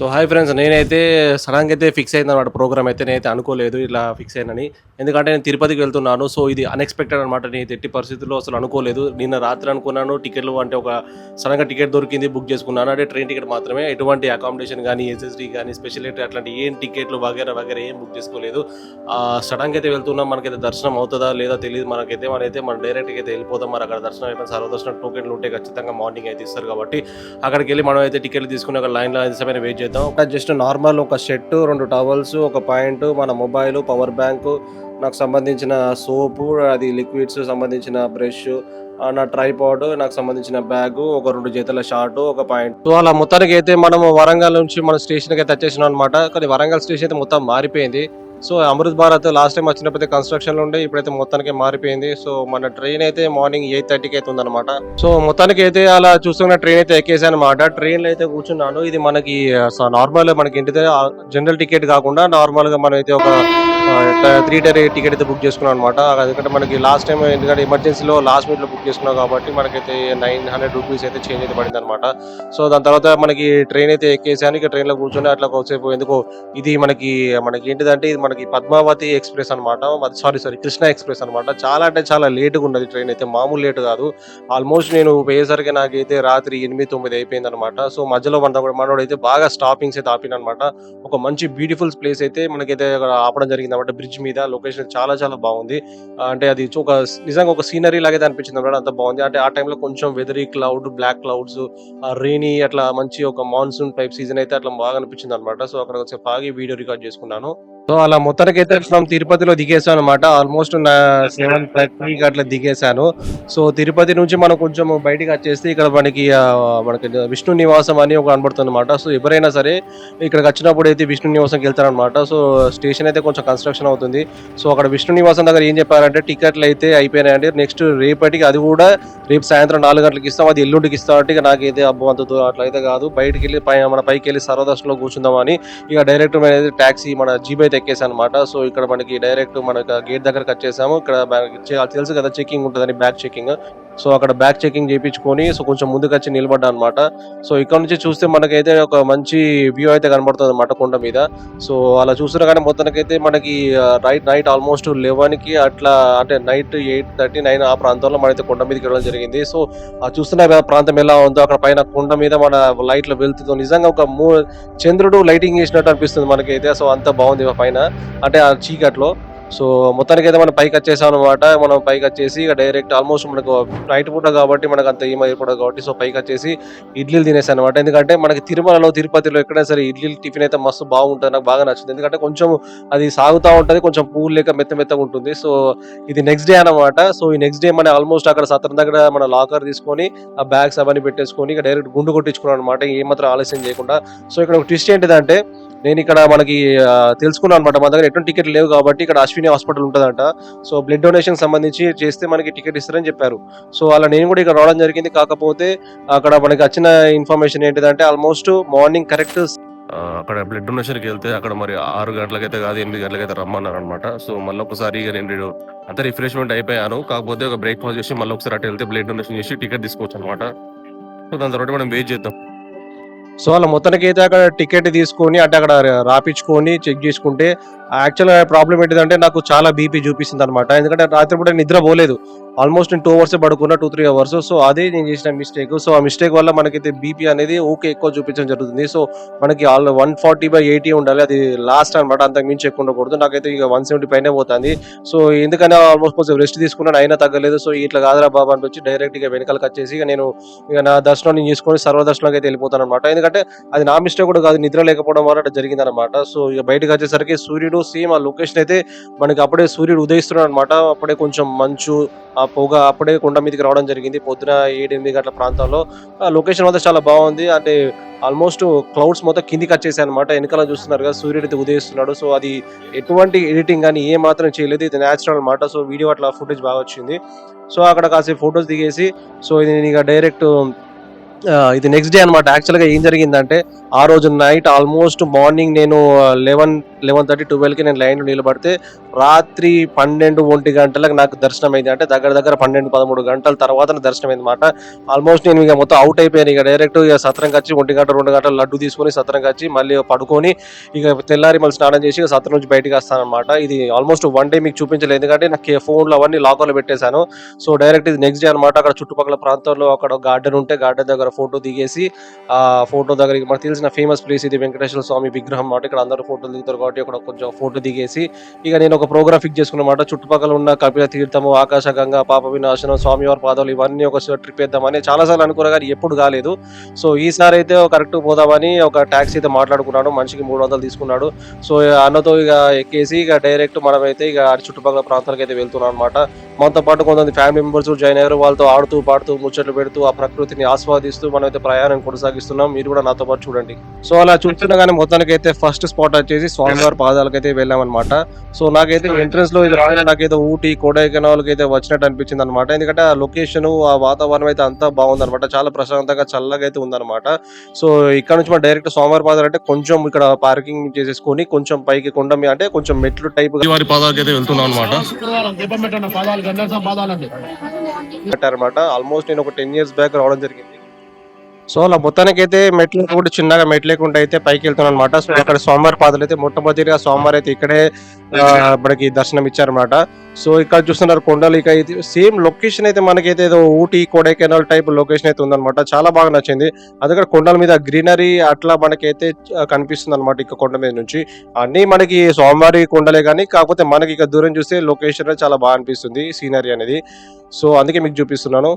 So hi friends నేనైతే సడన్గా అయితే ఫిక్స్ అయింది అనమాట ప్రోగ్రామ్ అయితే నేనైతే అనుకోలేదు ఇలా ఫిక్స్ అయినని ఎందుకంటే నేను తిరుపతికి వెళ్తున్నాను సో ఇది అన్ఎక్స్పెక్టెడ్ అనమాట నేను ఎట్టి పరిస్థితుల్లో అసలు అనుకోలేదు. నిన్న రాత్రి అనుకున్నాను టికెట్లు అంటే ఒక సడన్గా టికెట్ దొరికింది బుక్ చేసుకున్నాను. అంటే ట్రైన్ టికెట్ మాత్రమే ఎటువంటి అకామిడేషన్ కానీ ఎస్ఎస్డి కానీ స్పెషలిటీ అట్లాంటి ఏం టికెట్లు వగేరా వగేరా ఏం బుక్ చేసుకోలేదు. సడన్గా అయితే వెళ్తున్నాం మనకైతే దర్శనం అవుతుందా లేదా తెలియదు మనకైతే. మనైతే మనం డైరెక్ట్గా అయితే వెళ్ళిపోతాం. మరి అక్కడ దర్శనం అయిపోయిన సర్వదర్శనం టోకెన్లు ఉంటే ఖచ్చితంగా మార్నింగ్ అయితే ఇస్తారు కాబట్టి అక్కడికి వెళ్ళి మనం అయితే టికెట్లు తీసుకుని ఒక లైన్లో అయితే వెయిట్ చేద్దాం. ఒక జస్ట్ నార్మల్ ఒక షర్టు రెండు టవల్స్ ఒక పాయింట్ మన మొబైల్ పవర్ బ్యాంక్ నాకు సంబంధించిన సోపు అది లిక్విడ్స్ సంబంధించిన బ్రష్ నా ట్రైపాడ్ నాకు సంబంధించిన బ్యాగ్ ఒక రెండు జతల షార్ట్ ఒక పాయింట్ సో అలా మొత్తానికి అయితే మనం వరంగల్ నుంచి మన స్టేషన్కి అయితే వచ్చేసినాం అనమాట కానీ వరంగల్ స్టేషన్ అయితే మొత్తం మారిపోయింది. So Amrit Bharat last time వచ్చినప్పుడు కన్స్ట్రక్షన్లో ఉండే ఇప్పుడైతే మొత్తానికి మారిపోయింది. సో మన ట్రైన్ అయితే మార్నింగ్ ఎయిట్ థర్టీకి అయితే ఉందన్నమాట. సో మొత్తానికి అయితే అలా చూస్తున్న ట్రైన్ అయితే ఎక్కేసాను అనమాట ట్రైన్లో అయితే కూర్చున్నాను. ఇది మనకి నార్మల్ మనకి ఇంటి జనరల్ టికెట్ కాకుండా నార్మల్గా మనం అయితే ఒక త్రీ టైర్ టికెట్ అయితే బుక్ చేసుకున్నాం అనమాట ఎందుకంటే మనకి లాస్ట్ టైం ఎందుకంటే ఎమర్జెన్సీలో లాస్ట్ మినిట్లో బుక్ చేసుకున్నాం కాబట్టి మనకైతే నైన్ హండ్రెడ్ రూపీస్ అయితే చేంజ్ అయితే పడింది అనమాట సో దాని తర్వాత మనకి ట్రైన్ అయితే ఎక్కేసాను. ఇక ట్రైన్లో కూర్చొని అట్లా ఒకసేపు ఎందుకో ఇది మనకి మనకి ఏంటిదంటే ఇది మనకి పద్మావతి ఎక్స్ప్రెస్ అనమాట సారీ సారీ కృష్ణ ఎక్స్ప్రెస్ అనమాట చాలా అంటే చాలా లేట్గా ఉన్నది ట్రైన్ అయితే. మామూలు లేట్ కాదు. ఆల్మోస్ట్ నేను పోయేసరికి నాకైతే రాత్రి ఎనిమిది తొమ్మిది అయిపోయింది అనమాట సో మధ్యలో మన మనోడు అయితే బాగా స్టాపింగ్స్ అయితే ఆపిన అనమాట ఒక మంచి బ్యూటిఫుల్ ప్లేస్ అయితే మనకైతే ఆపడం జరిగింది అనమాట బ్రిడ్జ్ మీద లొకేషన్ చాలా చాలా బాగుంది. అంటే అది ఒక నిజంగా ఒక సీనరీ లాగే అనిపించింది. అనమాట అంత బాగుంది. అంటే ఆ టైంలో కొంచెం weathery cloud black clouds rainy అట్లా మంచి ఒక మాన్సూన్ టైప్ సీజన్ అయితే అట్లా బాగా అనిపించింది అనమాట సో అక్కడ వచ్చి బాగా వీడియో రికార్డ్ చేసుకున్నాను. సో అలా మొత్తానికి అయితే మనం తిరుపతిలో దిగేసాను అనమాట ఆల్మోస్ట్ నా సెవెన్ థర్టీకి అట్లా దిగేసాను సో తిరుపతి నుంచి మనం కొంచెం బయటికి వచ్చేస్తే ఇక్కడ మనకి మనకి విష్ణు నివాసం అని ఒక కనబడుతుంది అనమాట సో ఎవరైనా సరే ఇక్కడికి వచ్చినప్పుడు అయితే విష్ణు నివాసంకి వెళ్తారనమాట సో స్టేషన్ అయితే కొంచెం కన్స్ట్రక్షన్ అవుతుంది. సో అక్కడ విష్ణు నివాసం దగ్గర ఏం చెప్పారంటే టికెట్లు అయితే అయిపోయినాయండి. నెక్స్ట్ రేపటికి అది కూడా రేపు సాయంత్రం నాలుగు గంటలకు ఇస్తాం. అది ఎల్లుండికి ఇస్తాం అంటే ఇక నాకైతే అబ్బో అంత దూరం అట్లా అయితే కాదు. బయటికి వెళ్ళి పై మన పైకి వెళ్ళి సర్వదర్శనంలో కూర్చుందామని ఇక డైరెక్ట్ అనేది ట్యాక్సీ మన జీప్ అయితే ఎక్కేసాను అనమాట సో ఇక్కడ మనకి డైరెక్ట్ మనకి గేట్ దగ్గరకు వచ్చేసాము. ఇక్కడ తెలుసు కదా చెకింగ్ ఉంటుందని బ్యాక్ చెకింగ్ సో అక్కడ బ్యాగ్ చెకింగ్ చేయించుకొని సో కొంచెం ముందుకు వచ్చి నిలబడ్డా అనమాట సో ఇక్కడ నుంచి చూస్తే మనకైతే ఒక మంచి వ్యూ అయితే కనబడుతుంది అనమాట కొండ మీద. సో అలా చూస్తున్నా కానీ మొత్తానికైతే మనకి రైట్ నైట్ ఆల్మోస్ట్ లెవెన్కి అట్లా అంటే నైట్ ఎయిట్ థర్టీ నైన్ ఆ ప్రాంతంలో మనైతే కొండ మీదకి వెళ్ళడం జరిగింది. సో ఆ చూస్తున్న ప్రాంతం ఎలా ఉందో అక్కడ పైన కొండ మీద మన లైట్లు వెళ్తుందో నిజంగా ఒక మూ చంద్రుడు లైటింగ్ చేసినట్టు అనిపిస్తుంది మనకైతే. సో అంత బాగుంది పైన. అంటే ఆ చీకట్లో. సో మొత్తానికి అయితే మనం పైకి వచ్చేసాం అనమాట మనం పైకి వచ్చేసి ఇక డైరెక్ట్ ఆల్మోస్ట్ మనకు నైట్ పూట కాబట్టి మనకు అంత ఏం అయిపోతుంది కాబట్టి సో పైకి వచ్చేసి ఇడ్లీలు తినేసాను అనమాట ఎందుకంటే మనకి తిరుమలలో తిరుపతిలో ఎక్కడైనా సరే ఇడ్లీ టిఫిన్ అయితే మస్తు బాగుంటుంది. నాకు బాగా నచ్చింది. ఎందుకంటే కొంచెం అది సాగుతూ ఉంటుంది. కొంచెం పూలు లేక మెత్త మెత్తగా ఉంటుంది. సో ఇది నెక్స్ట్ డే అన్నమాట. సో ఈ నెక్స్ట్ డే మన ఆల్మోస్ట్ అక్కడ సత్రం దగ్గర మన లాకర్ తీసుకొని ఆ బ్యాగ్స్ అవన్నీ పెట్టేసుకొని ఇక డైరెక్ట్ గుండు కొట్టించుకున్నాను అనమాట ఏమాత్రం ఆలస్యం చేయకుండా. సో ఇక్కడ ఒక ట్విస్ట్ ఏంటిదంటే నేను ఇక్కడ మనకి తెలుసుకున్నాను అనమాట మా దగ్గర ఎటువంటి టికెట్ లేవు కాబట్టి ఇక్కడ అశ్విని హాస్పిటల్ ఉంటుందంట. సో బ్లడ్ డొనేషన్ సంబంధించి చేస్తే మనకి టికెట్ ఇస్తారని చెప్పారు. సో అలా నేను కూడా ఇక్కడ రావడం జరిగింది. కాకపోతే అక్కడ మనకి వచ్చిన ఇన్ఫర్మేషన్ ఏంటిదంటే ఆల్మోస్ట్ మార్నింగ్ కరెక్ట్ అక్కడ బ్లడ్ డొనేషన్కి వెళ్తే అక్కడ మరి ఆరు గంటలకైతే కాదు ఎనిమిది గంటలకైతే రమ్మన్నారు అనమాట సో మళ్ళీ ఒకసారి ఇక నేను అంతా రిఫ్రెష్మెంట్ అయిపోయాను. కాకపోతే ఒక బ్రేక్ఫాస్ట్ చేసి మళ్ళీ ఒకసారి అటు వెళ్తే బ్లడ్ డొనేషన్ చేసి టికెట్ తీసుకోవచ్చు అనమాట సో దాని తర్వాత మనం వెయిట్ చేద్దాం. సో అలా మొత్తానికి అయితే అక్కడ టికెట్ తీసుకొని అంటే అక్కడ రాపించుకొని చెక్ చేసుకుంటే యాక్చువల్గా ప్రాబ్లం ఏంటిదంటే నాకు చాలా బీపీ చూపిస్తుంది అనమాట ఎందుకంటే రాత్రి పూట నిద్ర పోలేదు. ఆల్మోస్ట్ నేను టూ అవర్స్ పడుకున్నా టూ త్రీ అవర్స్. సో అదే నేను చేసిన మిస్టేక్. సో ఆ మిస్టేక్ వల్ల మనకైతే బీపీ అనేది ఓకే ఎక్కువ చూపించడం జరుగుతుంది. సో మనకి all one forty by eighty ఉండాలి. అది లాస్ట్ అనమాట అంతకు మించి ఎక్కువ ఉండకూడదు. నాకైతే ఇక వన్ సెవెంటీ పైనే పోతుంది. సో ఎందుకని ఆల్మోస్ట్ కొంచెం రెస్ట్ తీసుకున్నాను. అయినా తగ్గలేదు. సో ఇట్లా కాదురా బాబా అని వచ్చి డైరెక్ట్ ఇక వెనకాలకు వచ్చేసి ఇక నేను ఇక నా దర్శనం నేను చేసుకొని సర్వదర్శనంకి అయితే వెళ్ళిపోతాను అనమాట ఎందుకంటే అది నా మిస్టేక్ కూడా కాదు. నిద్ర లేకపోవడం వల్ల అట్లా జరిగింది అనమాట సో ఇక బయటకు వచ్చేసరికి సూర్యుడు సేమ్ ఆ లొకేషన్ అయితే మనకి అప్పుడే సూర్యుడు ఉదయిస్తున్నాడు అనమాట అప్పుడే కొంచెం మంచు ఆ ఆ పొగ అప్పుడే కొండ మీదకి రావడం జరిగింది. పొద్దున ఏడు ఎనిమిది గంటల ప్రాంతంలో. లొకేషన్ అంతా చాలా బాగుంది. అంటే ఆల్మోస్ట్ క్లౌడ్స్ మొత్తం కిందికి వచ్చేసాయి అనమాట వెనకాల చూస్తున్నారు కదా సూర్యుడు అయితే ఉదయిస్తున్నాడు. సో అది ఎటువంటి ఎడిటింగ్ కానీ ఏ మాత్రం చేయలేదు. ఇది న్యాచురల్ అనమాట సో వీడియో అట్లా ఫుటేజ్ బాగా వచ్చింది. సో అక్కడ కాసేపు ఫొటోస్ దిగేసి సో ఇది నేను ఇక డైరెక్ట్ ఇది నెక్స్ట్ డే అనమాట యాక్చువల్గా ఏం జరిగిందంటే ఆ రోజు నైట్ ఆల్మోస్ట్ మార్నింగ్ నేను లెవెన్ లెవెన్ థర్టీ ట్వెల్వ్కి నేను లైన్లో నిలబడితే రాత్రి పన్నెండు ఒంటి గంటలకు నాకు దర్శనం అయింది అంటే దగ్గర దగ్గర పన్నెండు పదమూడు గంటల తర్వాత దర్శనం అయింది అనమాట ఆల్మోస్ట్ నేను ఇక మొత్తం అవుట్ అయిపోయాను. ఇక డైరెక్ట్ ఇక సత్రంకి వచ్చి ఒంటి గంట రెండు గంటలు లడ్డు తీసుకొని సత్రంకి వచ్చి మళ్ళీ పడుకొని ఇక తెల్లారి మళ్ళీ స్నానం చేసి సత్రం నుంచి బయటకు వస్తానమాట ఇది ఆల్మోస్ట్ వన్ డే మీకు చూపించలేదు. ఎందుకంటే నాకు ఫోన్లో అవన్నీ లాకర్లో పెట్టేశాను. సో డైరెక్ట్ ఇది నెక్స్ట్ డే అనమాట అక్కడ చుట్టుపక్కల ప్రాంతాల్లో అక్కడ గార్డెన్ ఉంటే గార్డెన్ దగ్గర ఫోటో దిగేసి ఆ ఫోటో దగ్గర మనకు తెలిసిన ఫేమస్ ప్లేస్ ఇది వెంకటేశ్వర స్వామి విగ్రహం మాట ఇక్కడ అందరూ ఫోటోలు దిగుతారు కాబట్టి అక్కడ కొంచెం ఫోటో దిగేసి ఇక నేను ఒక ప్రోగ్రామ్ ఫిక్స్ చేసుకున్నమాట చుట్టుపక్కల ఉన్న కపిల తీర్థము ఆకాశగంగా పాప వినాశనం స్వామివారి పాదాలు ఇవన్నీ ఒక ట్రిప్ వేద్దామని చాలాసార్లు అనుకున్నా కానీ ఎప్పుడు కాలేదు. సో ఈసారి అయితే కరెక్ట్ పోదామని ఒక ట్యాక్సీ అయితే మాట్లాడుకున్నాడు. మనిషికి మూడు వందలు తీసుకున్నాడు. సో అన్నతో ఇక ఎక్కేసి ఇక డైరెక్ట్ మనమైతే ఇక అటు చుట్టుపక్కల ప్రాంతాలకు అయితే వెళ్తున్నాం అనమాట మనతో పాటు కొంతమంది ఫ్యామిలీ మెంబర్స్ జాయిన్ అయ్యారు. వాళ్ళతో ఆడుతూ పాడుతూ ముచ్చట్లు పెడుతూ ఆ ప్రకృతిని ఆస్వాదిస్తూ మనం అయితే ప్రయాణం కొనసాగిస్తున్నాం. మీరు కూడా నాతో పాటు చూడండి. సో అలా చూస్తున్నా కానీ మొత్తానికి అయితే ఫస్ట్ స్పాట్ వచ్చేసి స్వామివారి పాదాలకు అయితే వెళ్ళామన్నమాట. సో నాకైతే ఎంట్రన్స్లో ఇది రాగానే నాకైతే ఊటీ కొడైకెనాల్కి అయితే వచ్చినట్టు అనిపించింది అనమాట ఎందుకంటే ఆ లొకేషన్ ఆ వాతావరణం అయితే అంతా బాగుంది అనమాట చాలా ప్రశాంతంగా చల్లగా అయితే ఉందన్నమాట. సో ఇక్కడ నుంచి మనం డైరెక్ట్ సోమవారి పాదాలు అంటే కొంచెం ఇక్కడ పార్కింగ్ చేసేసుకొని కొంచెం పైకి కొండ మీద అంటే కొంచెం మెట్లు టైప్ వారి పాదాలకి అయితే వెళ్తున్నాం అనమాట జనరల్ సంపాదాలండి పెట్టండి ఆల్మోస్ట్ నేను ఒక టెన్ ఇయర్స్ బ్యాక్ రావడం జరిగింది. సో అలా మొత్తానికి అయితే మెట్లు కూడా చిన్నగా మెట్లేకుండా అయితే పైకి వెళ్తున్నాను అనమాట సో అక్కడ సోమవారి పాదలు అయితే మొట్టమొదటిగా సోమవారి అయితే ఇక్కడే మనకి దర్శనం ఇచ్చారనమాట సో ఇక్కడ చూస్తున్నారు కొండలు ఇక ఇది సేమ్ లొకేషన్ అయితే మనకైతే ఏదో ఊటీ కొడైకెనాల్ టైప్ లొకేషన్ అయితే ఉందన్నమాట. చాలా బాగా నచ్చింది. అందుకే కొండల మీద గ్రీనరీ అట్లా మనకైతే కనిపిస్తుంది అనమాట ఇక కొండ మీద నుంచి. అన్ని మనకి సోమవారి కొండలే కానీ కాకపోతే మనకి ఇక దూరం చూస్తే లొకేషన్ చాలా బాగా అనిపిస్తుంది సీనరీ అనేది. సో అందుకే మీకు చూపిస్తున్నాను.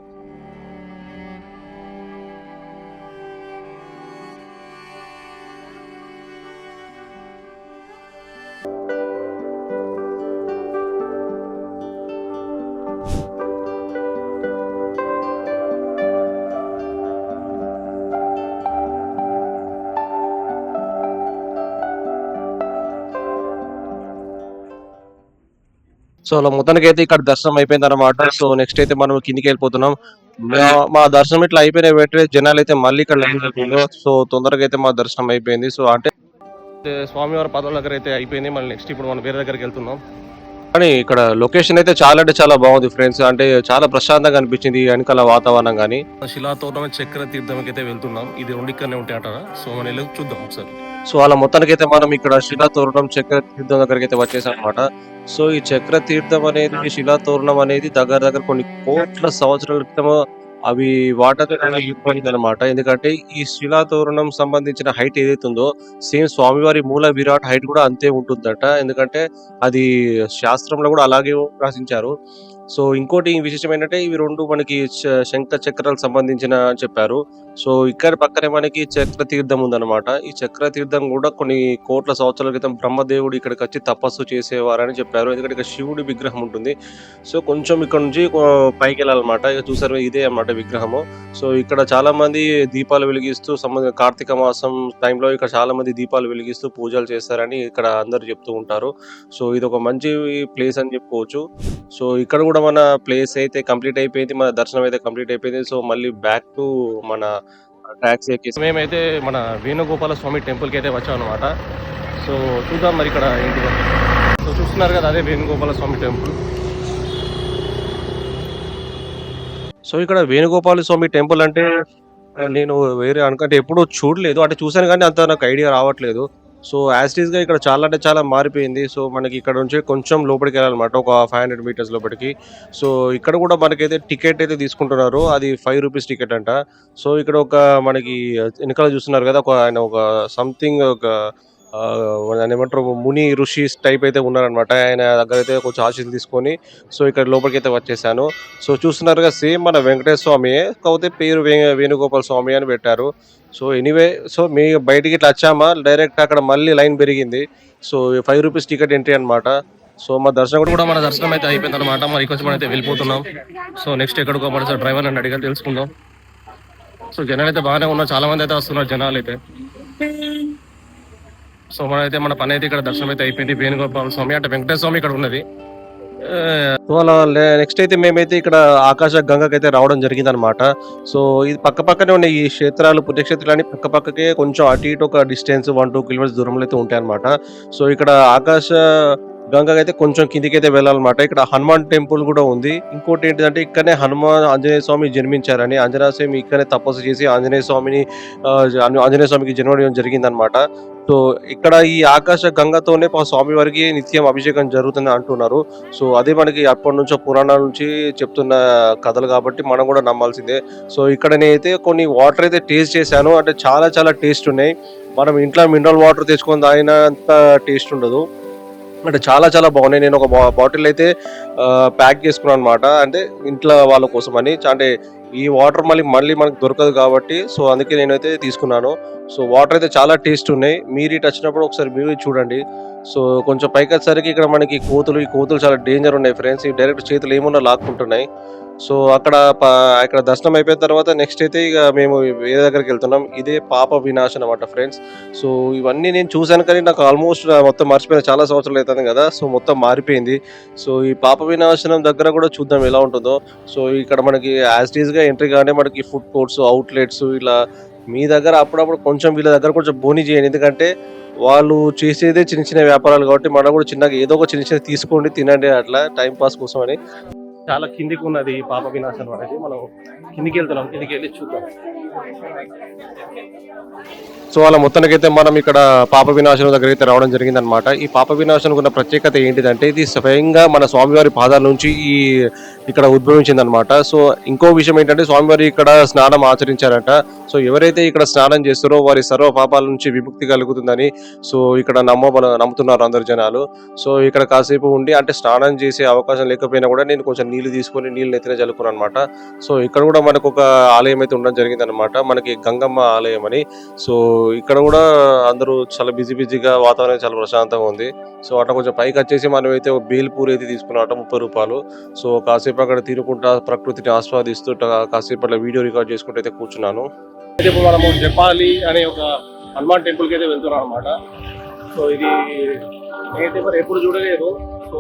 సో అలా మొత్తానికి అయితే ఇక్కడ దర్శనం అయిపోయింది అనమాట సో నెక్స్ట్ అయితే మనం కిందికి వెళ్ళిపోతున్నాం. మా- దర్శనం ఇట్లా అయిపోయిన వెంటనే జనాలు అయితే మళ్ళీ ఇక్కడ లైన్ జరుగుతుందో సో తొందరగా అయితే మా దర్శనం అయిపోయింది. సో అంటే స్వామివారి పదవుల దగ్గర అయితే అయిపోయింది. మళ్ళీ నెక్స్ట్ ఇప్పుడు మనం వేరే దగ్గరికి వెళ్తున్నాం. కానీ ఇక్కడ లొకేషన్ అయితే చాలా అంటే చాలా బాగుంది ఫ్రెండ్స్ అంటే చాలా ప్రశాంతంగా అనిపించింది ఈ వెనకాల వాతావరణం కానీ. శిలాతోరణం చక్ర తీర్థంకి అయితే వెళ్తున్నాం. ఇది రెండు ఇక్కడనే ఉంటాయి అంటారా? సో మనం వెళ్ళి చూద్దాం ఒకసారి. సో అలా మొత్తానికి అయితే మనం ఇక్కడ శిలాతోరణం చక్ర తీర్థం దగ్గరికి అయితే వచ్చేసాం అనమాట సో ఈ చక్ర తీర్థం అనేది శిలాతోరణం అనేది దగ్గర దగ్గర కొన్ని కోట్ల సంవత్సరాల క్రితం అవి వాటర్ అనమాట ఎందుకంటే ఈ శిలాతోరణం సంబంధించిన హైట్ ఏదైతే ఉందో సేమ్ స్వామివారి మూల విరాట్ హైట్ కూడా అంతే ఉంటుందట. ఎందుకంటే అది శాస్త్రంలో కూడా అలాగే రాసించారు. సో ఇంకోటి విశేషం ఏంటంటే ఇవి రెండు మనకి శంఖ చక్రాలకు సంబంధించిన అని చెప్పారు. సో ఇక్కడ పక్కనే మనకి చక్ర తీర్థం ఉందన్నమాట. ఈ చక్ర తీర్థం కూడా కొన్ని కోట్ల సంవత్సరాల క్రితం బ్రహ్మదేవుడు ఇక్కడికి వచ్చి తపస్సు చేసేవారని చెప్పారు. ఎందుకంటే ఇక్కడ శివుడి విగ్రహం ఉంటుంది. సో కొంచెం ఇక్కడ నుంచి పైకి వెళ్ళాలన్నమాట. ఇక చూసారు ఇదే అన్నమాట విగ్రహము. సో ఇక్కడ చాలా మంది దీపాలు వెలిగిస్తూ సంబంధ కార్తీక మాసం టైంలో ఇక్కడ చాలా మంది దీపాలు వెలిగిస్తూ పూజలు చేస్తారని ఇక్కడ అందరు చెప్తూ ఉంటారు. సో ఇది ఒక మంచి ప్లేస్ అని చెప్పుకోవచ్చు. సో ఇక్కడ కూడా మన ప్లేస్ అయితే కంప్లీట్ అయిపోయింది మన దర్శనం అయితే కంప్లీట్ అయిపోయింది. సో మళ్ళీ బ్యాక్ టు మన ట్యాక్సీ ఎక్కేసి మేమైతే మన వేణుగోపాల స్వామి టెంపుల్కి అయితే వచ్చాం అనమాట సో చూద్దాం మరి ఇక్కడ ఏంటి సో చూస్తున్నారు కదా అదే వేణుగోపాల స్వామి టెంపుల్ సో ఇక్కడ వేణుగోపాల స్వామి టెంపుల్ అంటే నేను వేరే అనుకంటే ఎప్పుడూ చూడలేదు. అంటే చూసాను కానీ అంత నాకు ఐడియా రావట్లేదు. సో యాజ్ ఇక్కడ చాలా అంటే చాలా మారిపోయింది. సో మనకి ఇక్కడ నుంచి కొంచెం లోపలికి వెళ్ళాలన్నమాట. ఒక ఫైవ్ హండ్రెడ్ మీటర్స్ లోపలికి. సో ఇక్కడ కూడా మనకైతే టికెట్ అయితే తీసుకుంటున్నారు. అది ఫైవ్ రూపీస్ టికెట్ అంట. సో ఇక్కడ ఒక మనకి వెనకాల చూస్తున్నారు కదా ఒక ఆయన ఒక సంథింగ్ ఒక ఏమంటారు ముని ఋషి టైప్ అయితే ఉన్నారనమాట ఆయన దగ్గర అయితే కొంచెం ఆశీస్సులు తీసుకొని సో ఇక్కడ లోపలికి అయితే వచ్చేసాను. సో చూస్తున్నారుగా సేమ్ మన వెంకటేశ్వర స్వామి కాకపోతే పేరు వే- వేణుగోపాల స్వామి అని పెట్టారు. సో ఎనీవే సో మీ బయటికి ఇట్లా వచ్చామా? డైరెక్ట్ అక్కడ మళ్ళీ లైన్ పెరిగింది. So five rupees ticket entry అనమాట సో మా దర్శనం కూడా మన దర్శనం అయితే అయిపోయింది అనమాట మరి కొంచెం అయితే వెళ్ళిపోతున్నాం. సో నెక్స్ట్ ఎక్కడికో మన సార్ డ్రైవర్ అని అడిగా తెలుసుకుందాం. సో జనాలు అయితే బాగానే ఉన్నారు చాలా మంది అయితే వస్తున్నారు జనాలు అయితే. సో మనైతే మన పని అయితే ఇక్కడ దర్శనం అయితే అయిపోయింది. వేణుగోపాల స్వామి అంటే వెంకటేశ్వర స్వామి ఇక్కడ ఉన్నది. సో అలా నెక్స్ట్ అయితే మేమైతే ఇక్కడ ఆకాశ గంగకి అయితే రావడం జరిగింది అనమాట సో ఇది పక్క పక్కనే ఉన్న ఈ క్షేత్రాలు పుణ్యక్షేత్రాలు పక్క పక్కకే కొంచెం అటు ఇటు ఒక డిస్టెన్స్ వన్ టూ కిలోమీటర్స్ దూరంలో అయితే ఉంటాయి అనమాట సో ఇక్కడ ఆకాశ గంగకి అయితే కొంచెం కిందికి అయితే వెళ్ళాలన్నమాట. ఇక్కడ హనుమాన్ టెంపుల్ కూడా ఉంది. ఇంకోటి ఏంటంటే ఇక్కడనే హనుమాన్ ఆంజనేయ స్వామి జన్మించారని ఆంజనేయ స్వామి ఇక్కడనే తపస్సు చేసి ఆంజనేయ స్వామిని ఆంజనేయ స్వామికి జన్మడం జరిగిందనమాట సో ఇక్కడ ఈ ఆకాశ గంగతోనే మా స్వామి వారికి నిత్యం అభిషేకం జరుగుతుంది అంటున్నారు. సో అదే మనకి అప్పటి నుంచో పురాణాల నుంచి చెప్తున్న కథలు కాబట్టి మనం కూడా నమ్మాల్సిందే. సో ఇక్కడ నేనైతే కొన్ని వాటర్ అయితే టేస్ట్ చేశాను. అంటే చాలా చాలా టేస్ట్ ఉన్నాయి. మనం ఇంట్లో మినరల్ వాటర్ తెచ్చుకొని తాగినంత టేస్ట్ ఉండదు. అంటే చాలా చాలా బాగున్నాయి. నేను ఒక బాటిల్ అయితే ప్యాక్ చేసుకున్నాను అనమాట అంటే ఇంట్లో వాళ్ళ కోసం అని అంటే ఈ వాటర్ మళ్ళీ మళ్ళీ మనకు దొరకదు కాబట్టి సో అందుకే నేనైతే తీసుకున్నాను. సో వాటర్ అయితే చాలా టేస్ట్ ఉన్నాయి. మీరు ఇటు వచ్చినప్పుడు ఒకసారి మీరు చూడండి. సో కొంచెం పైకి వచ్చేసరికి ఇక్కడ మనకి కోతులు ఈ కోతులు చాలా డేంజర్ ఉన్నాయి ఫ్రెండ్స్. ఈ డైరెక్ట్ చేతులు ఏమున్నా లాక్కుంటున్నాయి. సో అక్కడ అక్కడ దర్శనం అయిపోయిన తర్వాత నెక్స్ట్ అయితే ఇక మేము వేరే దగ్గరికి వెళ్తున్నాం. ఇదే పాప వినాశనం అనమాట ఫ్రెండ్స్ సో ఇవన్నీ నేను చూశాను కానీ నాకు ఆల్మోస్ట్ మొత్తం మర్చిపోయిన చాలా సంవత్సరాలు అవుతుంది కదా. సో మొత్తం మారిపోయింది. సో ఈ పాప వినాశనం దగ్గర కూడా చూద్దాం ఎలా ఉంటుందో. సో ఇక్కడ మనకి యాజ్గా ఎంట్రీ కానీ మనకి ఫుడ్ కోర్ట్స్ అవుట్లెట్స్ ఇలా మీ దగ్గర అప్పుడప్పుడు కొంచెం వీళ్ళ దగ్గర కొంచెం బోని చేయండి. ఎందుకంటే వాళ్ళు చేసేదే చిన్న చిన్న వ్యాపారాలు కాబట్టి మనం కూడా చిన్నగా ఏదో ఒక చిన్న చిన్న తీసుకోండి తినండి అట్లా టైం పాస్ కోసం అని చాలా కిందికి ఉన్నది పాప వినాశనం అనేది. మనం కిందికి వెళ్తున్నాం. కిందికి వెళ్ళి చూద్దాం. సో అలా మొత్తానికైతే మనం ఇక్కడ పాప వినాశనం దగ్గర అయితే రావడం జరిగింది అనమాట ఈ పాప వినాశనం ఉన్న ప్రత్యేకత ఏంటిదంటే ఇది స్వయంగా మన స్వామివారి పాదాల నుంచి ఈ ఇక్కడ ఉద్భవించింది అనమాట సో ఇంకో విషయం ఏంటంటే స్వామివారి ఇక్కడ స్నానం ఆచరించారట. సో ఎవరైతే ఇక్కడ స్నానం చేస్తారో వారి సర్వ పాపాల నుంచి విముక్తి కలుగుతుందని సో ఇక్కడ నమ్మ నమ్ముతున్నారు అందరు జనాలు. సో ఇక్కడ కాసేపు ఉండి అంటే స్నానం చేసే అవకాశం లేకపోయినా కూడా నేను కొంచెం నీళ్ళు తీసుకొని నీళ్ళు నెత్తిన చల్లుకున్నాను అనమాట సో ఇక్కడ కూడా మనకు ఒక ఆలయం అయితే ఉండడం జరిగింది అనమాట మనకి గంగమ్మ ఆలయం అని. సో ఇక్కడ కూడా అందరూ చాలా బిజీ బిజీగా వాతావరణం చాలా ప్రశాంతంగా ఉంది. సో అట్లా కొంచెం పైకి వచ్చేసి మనం అయితే ఒక బేల్పూర్ అయితే తీసుకున్నట్ట ముప్పై రూపాయలు. సో కాసేపు అక్కడ తినుకుంటా ప్రకృతిని ఆస్వాదిస్తూ కాసేపు అట్లా వీడియో రికార్డ్ చేసుకుంటూ అయితే కూర్చున్నాను. అయితే ఇప్పుడు మనము జపాలి అనే ఒక హనుమాన్ టెంపుల్కి అయితే వెళ్తున్నాం అనమాట సో ఇది నేనైతే మరి ఎప్పుడు చూడలేదు. సో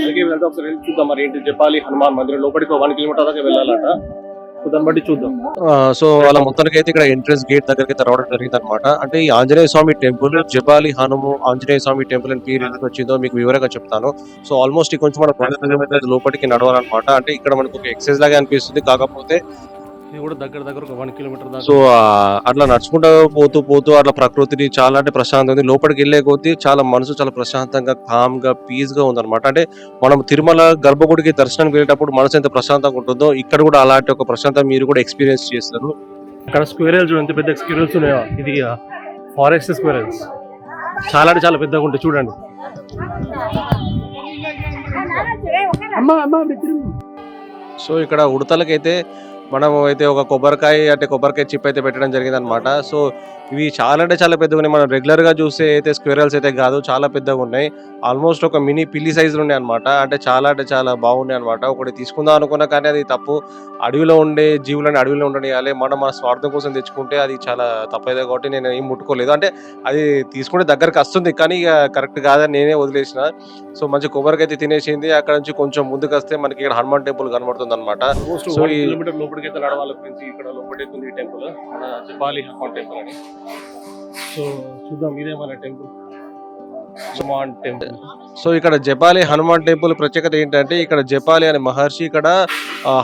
అలాగే వెళ్తే ఒకసారి వెళ్ళి చూద్దాం మరి ఏంటి జపాలి హనుమాన్ మందిరం లోపలికి వన్ కిలోమీటర్ దాకా వెళ్ళాలట. సో దాన్ని బట్టి చూద్దాం. సో అలా మొత్తానికి అయితే ఇక్కడ ఎంట్రన్స్ గేట్ దగ్గరికి తెరవడం రావడం జరిగింది అనమాట అంటే ఈ ఆంజనేయ స్వామి టెంపుల్ జపాలి హనుము ఆంజనేయ స్వామి టెంపుల్ అని పేరు ఎందుకు వచ్చిందో మీకు వివరంగా చెప్తాను. సో ఆల్మోస్ట్ కొంచెం మన ప్రాంతం లోపలికి నడవాలన్నమాట. అంటే ఇక్కడ మనకు ఒక ఎక్సైజ్ లాగా అనిపిస్తుంది. కాకపోతే ఇది కూడా దగ్గర దగ్గర ఒక వన్ కిలోమీటర్ దాకా సో అట్లా నడుచుకుంటూ పోతూ పోతూ అట్లా ప్రకృతిని చాలా అంటే ప్రశాంతం ఉంది లోపలికి వెళ్ళే కొద్దీ చాలా మనసు చాలా ప్రశాంతంగా కామ్గా పీస్గా ఉందన్నమాట అంటే మనం తిరుమల గర్భగుడికి దర్శనానికి వెళ్ళేటప్పుడు మనసు ఎంత ప్రశాంతంగా ఉంటుందో ఇక్కడ కూడా అలాంటి ఒక ప్రశాంతం మీరు కూడా ఎక్స్పీరియన్స్ చేస్తారు అక్కడ స్క్వేరల్స్ చూడండి ఎంత పెద్ద స్క్వేరల్స్ ఉన్నాయో ఇది ఫారెస్ట్ స్క్వేరల్స్ చాలా అంటే చాలా పెద్దగా ఉంటాయి చూడండి సో ఇక్కడ ఉడతలకైతే మనం అయితే ఒక కొబ్బరికాయ అంటే కొబ్బరికాయ చిప్ అయితే పెట్టడం జరిగింది అనమాట సో ఇవి చాలా అంటే చాలా పెద్దగా ఉన్నాయి. మనం రెగ్యులర్గా చూసే అయితే స్క్వేరల్స్ అయితే కాదు చాలా పెద్దగా ఉన్నాయి. ఆల్మోస్ట్ ఒక మినీ పిల్లి సైజులు ఉన్నాయి అనమాట అంటే చాలా అంటే చాలా బాగున్నాయి అనమాట ఒకటి తీసుకుందాం అనుకున్నా కానీ అది తప్పు. అడవిలో ఉండే జీవులని అడవిలో ఉండనియాలి. మనం మన స్వార్థం కోసం తెచ్చుకుంటే అది చాలా తప్పైతే కాబట్టి నేను ఏం ముట్టుకోలేదు. అంటే అది తీసుకుంటే దగ్గరకు వస్తుంది కానీ ఇక కరెక్ట్ కాదని నేనే వదిలేసిన. సో మంచి కొబ్బరికాయ అయితే తినేసింది. అక్కడ నుంచి కొంచెం ముందుకు వస్తే మనకి ఇక్కడ హనుమాన్ టెంపుల్ కనబడుతుంది అనమాట సో ఈ అయితే నడవాలి ఫ్రెండ్స్ ఇక్కడ లోపలికి ఉంది ఈ టెంపుల్ మన జపాలి హనుమాన్ టెంపుల్ అని. సో చూద్దాం ఇదే మన టెంపుల్ హనుమాన్ టెంపుల్ సో ఇక్కడ జపాలి హనుమాన్ టెంపుల్ ప్రత్యేకత ఏంటంటే ఇక్కడ జపాలి అనే మహర్షి ఇక్కడ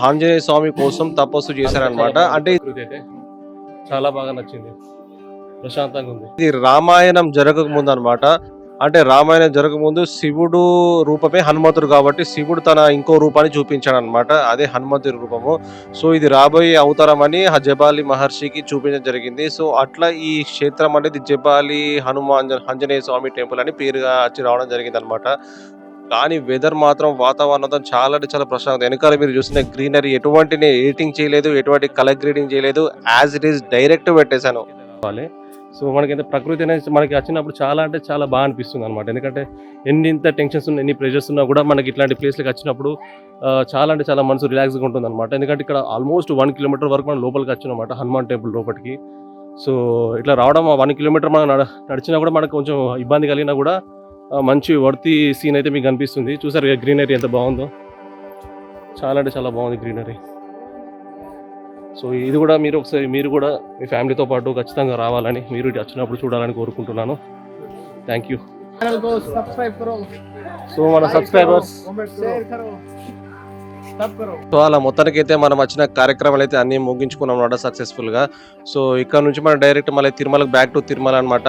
ఆంజనేయ స్వామి కోసం తపస్సు చేశారనమాట అంటే చాలా బాగా నచ్చింది. ప్రశాంతంగా ఉంది. ఇది రామాయణం జరగక ముందు అనమాట అంటే రామాయణం జరగకముందు శివుడు రూపమే హనుమంతుడు కాబట్టి శివుడు తన ఇంకో రూపాన్ని చూపించాడు అనమాట అదే హనుమంతుడి రూపము. సో ఇది రాబోయే అవతారం అని జబాలి మహర్షికి చూపించడం జరిగింది. సో అట్లా ఈ క్షేత్రం అనేది జబాలి హనుమాన్ ఆంజనేయ స్వామి టెంపుల్ అని పేరుగా వచ్చి రావడం జరిగింది అనమాట కానీ వెదర్ మాత్రం వాతావరణం చాలా అంటే చాలా ప్రశాంతం వెనకాల మీరు చూసిన గ్రీనరీ ఎటువంటి ఎడిటింగ్ చేయలేదు ఎటువంటి కలర్ గ్రేడింగ్ చేయలేదు. యాజ్ ఇట్ ఈస్ డైరెక్ట్ పెట్టేశాను. సో మనకైతే ప్రకృతి అనేది మనకి వచ్చినప్పుడు చాలా అంటే చాలా బాగా అనిపిస్తుంది అనమాట ఎందుకంటే ఎన్ని ఇంత టెన్షన్స్ ఉన్నా ఎన్ని ప్రెషర్స్ ఉన్నా కూడా మనకి ఇట్లాంటి ప్లేస్లకు వచ్చినప్పుడు చాలా అంటే చాలా మనసు రిలాక్స్గా ఉంటుంది అనమాట ఎందుకంటే ఇక్కడ ఆల్మోస్ట్ వన్ కిలోమీటర్ వరకు మనం లోపలికి వచ్చినమాట హనుమాన్ టెంపుల్ లోపలికి సో ఇట్లా రావడం వన్ కిలోమీటర్ మనం నడిచినా కూడా మనకు కొంచెం ఇబ్బంది కలిగినా కూడా మంచి వర్తి సీన్ అయితే మీకు కనిపిస్తుంది చూసారు గ్రీనరీ ఎంత బాగుందో. చాలా అంటే చాలా బాగుంది గ్రీనరీ సో ఇది కూడా మీరు ఒకసారి మీరు కూడా మీ ఫ్యామిలీతో పాటు ఖచ్చితంగా రావాలని మీరు వచ్చినప్పుడు చూడాలని కోరుకుంటున్నాను. థ్యాంక్ యూ సో మన సబ్స్క్రైబర్స్ సో అలా మొత్తానికి అయితే మనం వచ్చిన కార్యక్రమాలు అయితే అన్ని ముగించుకున్నాం అనమాట సక్సెస్ఫుల్గా సో ఇక్కడ నుంచి మనం డైరెక్ట్ మళ్ళీ తిరుమలకి బ్యాక్ టు తిరుమల అనమాట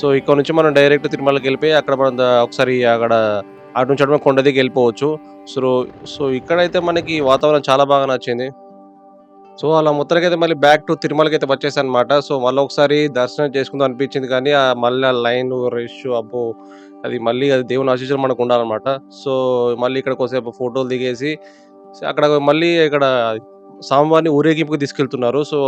సో ఇక్కడ నుంచి మనం డైరెక్ట్ తిరుమలకి వెళ్ళిపోయి అక్కడ మనం ఒకసారి అక్కడ అటు నుంచి అటు కొండ దిగి వెళ్ళిపోవచ్చు. సో సో ఇక్కడైతే మనకి వాతావరణం చాలా బాగా నచ్చింది. సో అలా మొత్తానికి అయితే మళ్ళీ బ్యాక్ టు తిరుమలకి అయితే వచ్చేసాను అనమాట సో మళ్ళీ ఒకసారి దర్శనం చేసుకుందాం అనిపించింది కానీ ఆ మళ్ళీ లైన్ రష్ అబ్బో అది మళ్ళీ అది దేవుని ఆశీస్సులు మనకు ఉండాలన్నమాట. సో మళ్ళీ ఇక్కడ కొద్దిసేపు ఫోటోలు దిగేసి అక్కడ మళ్ళీ ఇక్కడ స్వామివారిని ఊరేగింపుకి తీసుకెళ్తున్నారు. సో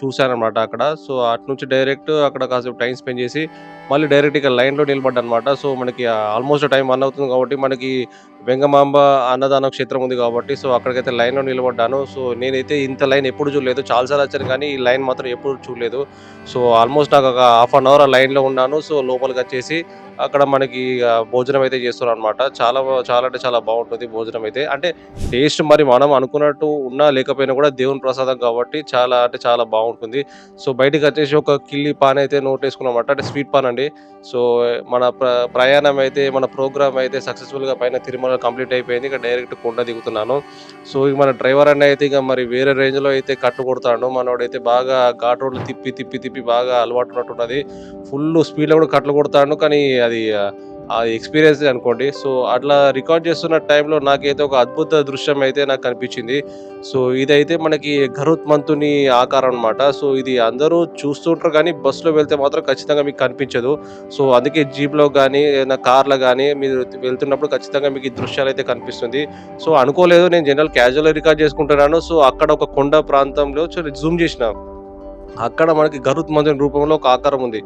చూశాను అనమాట అక్కడ. సో అటు నుంచి డైరెక్ట్ అక్కడ కాసేపు టైం స్పెండ్ చేసి మళ్ళీ డైరెక్ట్ ఇక్కడ లైన్లో నిలబడ్డా అనమాట సో మనకి ఆల్మోస్ట్ టైం వన్ అవుతుంది కాబట్టి మనకి వెంగమాంబ అన్నదాన క్షేత్రం ఉంది కాబట్టి సో అక్కడికైతే లైన్లో నిలబడ్డాను. సో నేనైతే ఇంత లైన్ ఎప్పుడు చూడలేదు. చాలాసార్లు వచ్చాను కానీ ఈ లైన్ మాత్రం ఎప్పుడు చూడలేదు. సో ఆల్మోస్ట్ నాకు ఒక హాఫ్ అన్ అవర్ ఆ లైన్లో ఉన్నాను. సో లోపలికి వచ్చేసి అక్కడ మనకి భోజనం అయితే చేస్తున్నారు అనమాట చాలా చాలా అంటే చాలా బాగుంటుంది భోజనం అయితే. అంటే టేస్ట్ మరి మనం అనుకున్నట్టు ఉన్నా లేకపోయినా కూడా దేవుని ప్రసాదం కాబట్టి చాలా అంటే చాలా బాగుంటుంది. సో బయటికి వచ్చేసి ఒక కిల్లి పాన్ అయితే నోట్ వేసుకున్నమాట అంటే స్వీట్ పాన్ అండి సో మన ప్ర ప్రయాణం అయితే మన ప్రోగ్రామ్ అయితే సక్సెస్ఫుల్గా పైన తిరుమల కంప్లీట్ అయిపోయింది. ఇక డైరెక్ట్ కొండ దిగుతున్నాను. సో ఇక మన డ్రైవర్ అన్న అయితే ఇక మరి వేరే రేంజ్లో అయితే కట్టు కొడతాడు. మనోడైతే బాగా ఘాట్ రోడ్లు తిప్పి తిప్పి తిప్పి బాగా అలవాటు ఉన్నట్టున్నది. ఫుల్ స్పీడ్లో కూడా కట్లు కొడతాడు. కానీ అది ఆ, ఎక్స్పీరియన్స్ అనుకోండి. సో అట్లా రికార్డ్ చేస్తున్న టైంలో నాకైతే ఒక అద్భుత దృశ్యం అయితే నాకు కనిపించింది. సో ఇదైతే మనకి గరుత్మంతుని ఆకారం అన్నమాట. సో ఇది అందరూ చూస్తుంటారు కానీ బస్సులో వెళ్తే మాత్రం ఖచ్చితంగా మీకు కనిపించదు. సో అందుకే జీప్లో కానీ ఏదైనా కార్లో కానీ మీరు వెళ్తున్నప్పుడు ఖచ్చితంగా మీకు ఈ దృశ్యాలు అయితే కనిపిస్తుంది. సో అనుకోలేదు నేను జనరల్ క్యాజువల్ రికార్డ్ చేసుకుంటున్నాను. సో అక్కడ ఒక కొండ ప్రాంతంలో జూమ్ చేసిన అక్కడ మనకి గరుత్ గరుత్మంతుని రూపంలో ఒక ఆకారం ఉంది.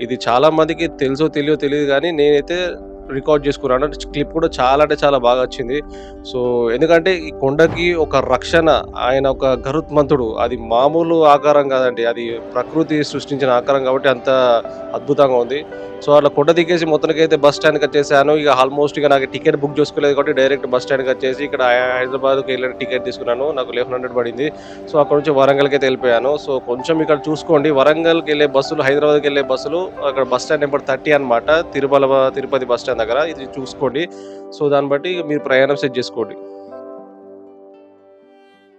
ఇది చాలా మందికి తెలుసో తెలియో తెలియదు కానీ నేనైతే రికార్డ్ చేసుకున్నాను. క్లిప్ కూడా చాలా అంటే చాలా బాగా వచ్చింది. సో ఎందుకంటే ఈ కొండకి ఒక రక్షణ ఆయన ఒక గరుత్మంతుడు అది మామూలు ఆకారం కాదండి. అది ప్రకృతి సృష్టించిన ఆకారం కాబట్టి అంత అద్భుతంగా ఉంది. సో అట్లా కొండ దిగేసి మొత్తానికి అయితే బస్ స్టాండ్కి వచ్చేసాను ఇక ఆల్మోస్ట్ ఇక నాకు టికెట్ బుక్ చేసుకోలేదు కాబట్టి డైరెక్ట్ బస్ స్టాండ్కి వచ్చేసి ఇక్కడ హైదరాబాద్కి వెళ్ళిన టికెట్ తీసుకున్నాను. నాకు లెవెన్ హండ్రెడ్ పడింది. సో అక్కడ నుంచి వరంగల్కి అయితే వెళ్ళిపోయాను. సో కొంచెం ఇక్కడ చూసుకోండి. వరంగల్కి వెళ్ళే బస్సులు హైదరాబాద్కి వెళ్ళే బస్సులు అక్కడ బస్ స్టాండ్ నెంబర్ థర్టీ అనమాట తిరుమల తిరుపతి బస్ స్టాండ్ దగ్గర. ఇది చూసుకోండి. సో దాన్ని బట్టి మీరు ప్రయాణం సెట్ చేసుకోండి.